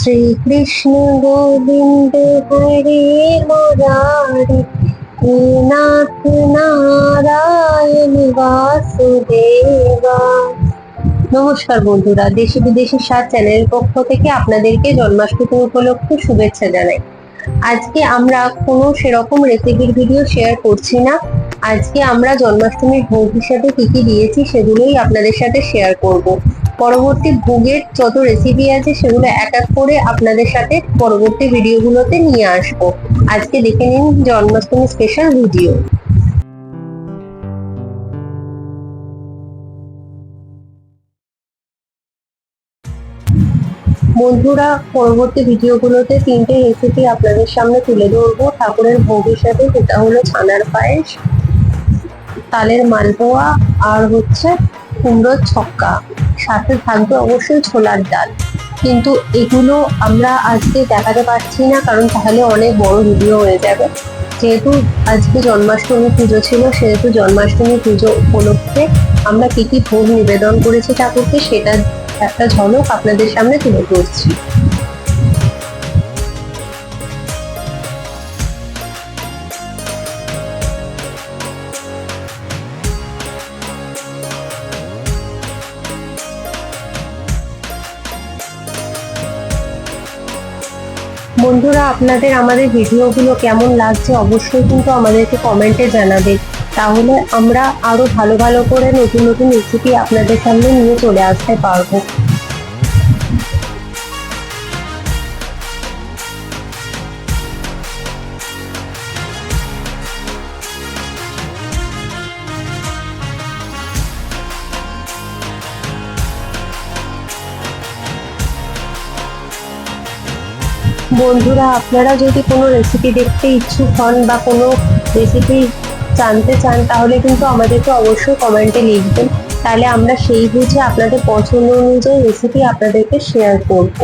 শ্রীকৃষ্ণ গোবিন্দ হরে মুরারি নাথ নারায়ণ বাসুদেবা। নমস্কার বন্ধুরা, দেশি বিদেশি সাত চ্যানেলের পক্ষ থেকে আপনাদেরকে জন্মাষ্টমী উপলক্ষে শুভেচ্ছা জানাই। আজকে আমরা কোনো সেরকম রেসিপির ভিডিও শেয়ার করছি না। আজকে আমরা জন্মাষ্টমীর ভোগ হিসাবে কি কি দিয়েছি সেগুলোই আপনাদের সাথে শেয়ার করব। পরবর্তী ভোগের যত রেসিপি আছে সেগুলো এক এক করে আপনাদের সাথে পরবর্তী ভিডিওগুলোতে নিয়ে আসব। আজকে দেখে নিন জন্মাষ্টমী স্পেশাল ভিডিও বন্ধুরা, পরবর্তী ভিডিওগুলোতে তিনটে রেসিপি আপনাদের সামনে তুলে ধরবো। ঠাকুরের ভোগ হিসাবে সেটা হলো ছানার পায়েস, তালের মালপোয়া আর হচ্ছে কুমড়োর ছক্কা। সাথে থাকবে অবশ্যই ছোলার ডাল। কিন্তু এগুলো আমরা আজকে দেখাতে পারছি না, কারণ তাহলে অনেক বড় ভিডিও হয়ে যাবে। যেহেতু আজকে জন্মাষ্টমী পুজো ছিল, সেহেতু জন্মাষ্টমী পুজো উপলক্ষে আমরা কি কি ভোগ নিবেদন করেছি ঠাকুরকে, সেটা একটা ঝলক আপনাদের সামনে তুলে ধরছি। বন্ধুরা, আপনাদের আমাদের ভিডিওগুলো কেমন লাগছে অবশ্যই কিন্তু আমাদেরকে কমেন্টে জানাবেন তাহলে আমরা আরও ভালো ভালো করে নতুন নতুন রেসিপি আপনাদের সামনে নিয়ে চলে আসতে পারব। বন্ধুরা, আপনারা যদি কোনো রেসিপি দেখতে ইচ্ছুক হন বা কোনো রেসিপি জানতে চান, তাহলে কিন্তু আমাদেরকে অবশ্যই কমেন্টে লিখবেন। তাহলে আমরা সেই বুঝে, আপনাদের পছন্দ অনুযায়ী রেসিপি আপনাদেরকে শেয়ার করব।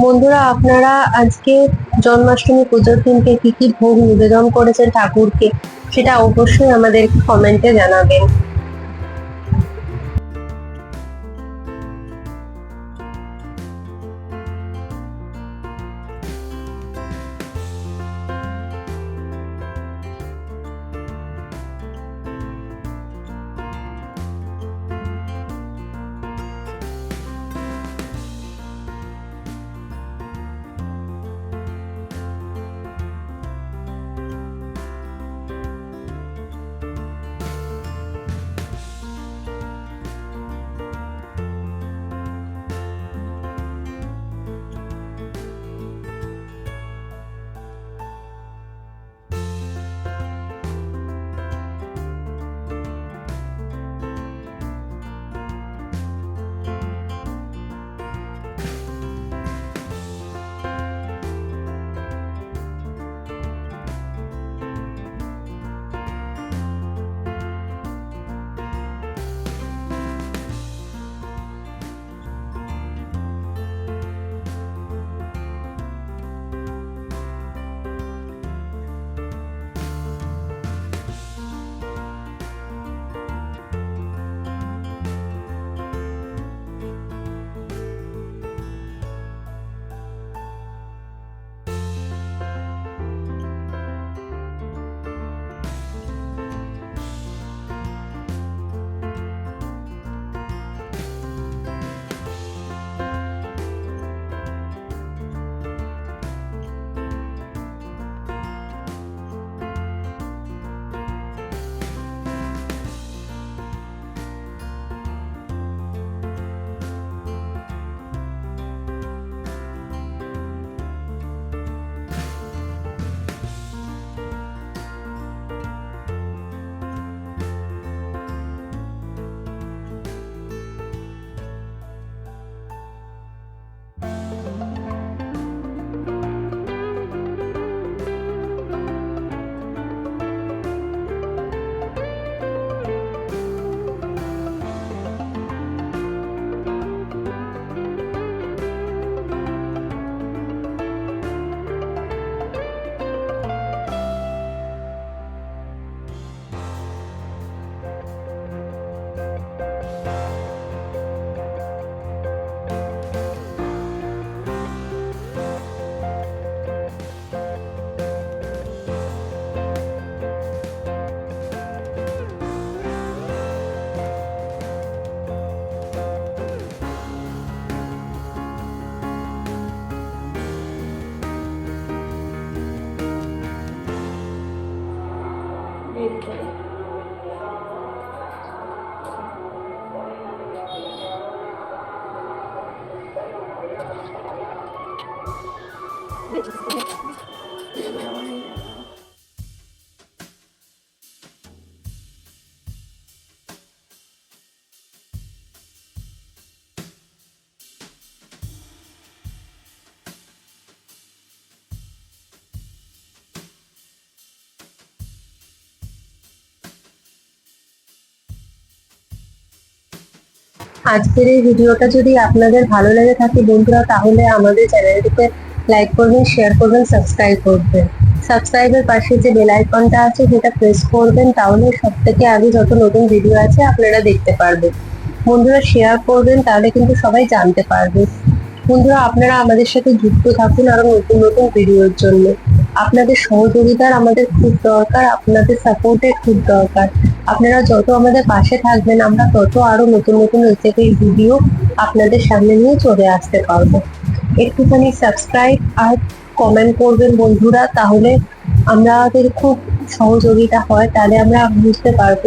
বন্ধুরা, আপনারা আজকে জন্মাষ্টমী পুজোর দিনকে কি কি ভোগ নিবেদন করেছেন ঠাকুরকে, সেটা অবশ্যই আমাদেরকে কমেন্টে জানাবেন। আজকের এই ভিডিওটা যদি আপনাদের ভালো লেগে থাকে বন্ধুরা, তাহলে আমাদের চ্যানেলটিকে লাইক করবেন শেয়ার করবেন সাবস্ক্রাইব করবেন। সাবস্ক্রাইবের পাশে যে বেল আইকনটা আছে, সেটা প্রেস করবেন, তাহলে সব থেকে আগে যত নতুন ভিডিও আছে, আপনারা দেখতে পারবেন। বন্ধুরা শেয়ার করবেন, তাহলে কিন্তু সবাই জানতে পারবে। বন্ধুরা, আপনারা আমাদের সাথে যুক্ত থাকুন আরও নতুন নতুন ভিডিওর জন্য। আপনাদের সহযোগিতার আমাদের খুব দরকার, আপনাদের সাপোর্টের খুব দরকার। আপনারা যত আমাদের পাশে থাকবেন, আমরা তত আরও নতুন নতুন রেসিপির ভিডিও আপনাদের সামনে নিয়ে চলে আসতে পারব। একটুখানি সাবস্ক্রাইব আর কমেন্ট করবেন বন্ধুরা, তাহলে আমাদের খুব সহযোগিতা হয়, তাহলে আমরা বুঝতে পারব।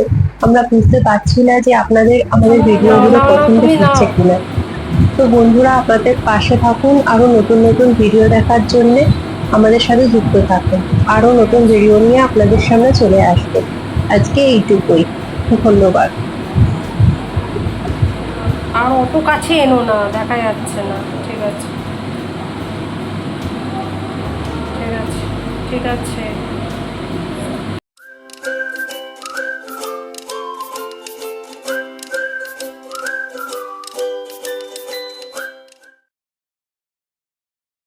আমরা বুঝতে পারছি না যে আপনাদের আমাদের ভিডিওগুলো পছন্দ হচ্ছে কিনা। তো বন্ধুরা, আপনাদের পাশে থাকুন, আরও নতুন নতুন ভিডিও দেখার জন্য আমাদের সাথে যুক্ত থাকুন। আরও নতুন ভিডিও নিয়ে আপনাদের সামনে চলে আসবে। আজকে এইটুকুই। ধন্যবাদ। আর অত কাছে এনো না, দেখা যাচ্ছে না। ঠিক আছে। ঠিক আছে ঠিক আছে।